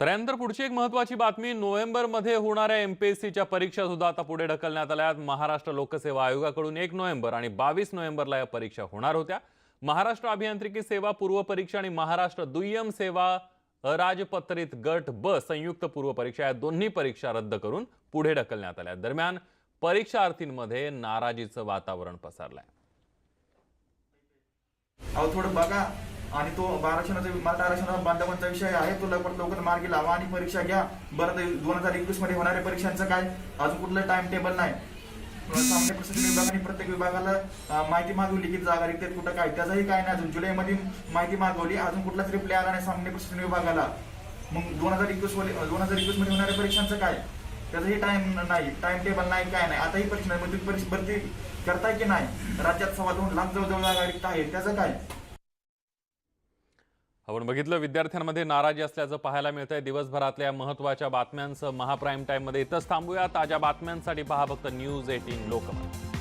तर यानंतर पुढची एक महत्वाची बातमी नोव्हेंबरमध्ये होणाऱ्या एमपीएससीच्या परीक्षा सुद्धा आता पुढे ढकलण्यात आल्या महाराष्ट्र लोकसेवा आयोगाकडून एक नोव्हेंबर आणि बावीस नोव्हेंबरला या परीक्षा होणार होत्या. महाराष्ट्र अभियांत्रिकी सेवा पूर्व परीक्षा आणि महाराष्ट्र दुय्यम सेवा अराजपत्रित गट ब संयुक्त पूर्व परीक्षा या दोन्ही परीक्षा रद्द करून पुढे ढकलण्यात आल्या दरम्यान परीक्षार्थींमध्ये नाराजीचं वातावरण पसरलंय. अहो थोडं बघा. आणि तो आरक्षणाचा मराठा आरक्षणाचा बांधवांचा विषय आहे. तो लवकर लवकर मार्गी लावा आणि परीक्षा घ्या. बरं दोन हजार एकवीसमध्ये होणाऱ्या परीक्षांचं काय? अजून कुठलं टाइम टेबल नाही. विभागाने प्रत्येक विभागाला माहिती मागवली. की जागा रिक्त कुठं काय? त्याचंही काय नाही अजून. जुलैमध्ये माहिती मागवली. अजून कुठलाच रिप्लाय आला नाही सामान्य प्रशासन विभागाला. मग दोन हजार एकवीस दोन हजार एकवीसमध्ये होणाऱ्या परीक्षांचं काय? त्याचंही टाइम नाही. टाइम टेबल नाही काय नाही. आताही परीक्षा नाही. मग तुम्ही परीक्षा भरती करताय की नाही? राज्यात सव्वा दोन लाख जवळजवळ जागा रिक्त आहे त्याचं काय? आपण बघितलं विद्यार्थ्यांमध्ये नाराजी असल्याचं पाहायला मिळतंय. दिवसभरातल्या महत्त्वाच्या बातम्यांचं महाप्राईम टाईममध्ये इथंच थांबूया. ताज्या बातम्यांसाठी पहा फक्त न्यूज एटीन लोकमत.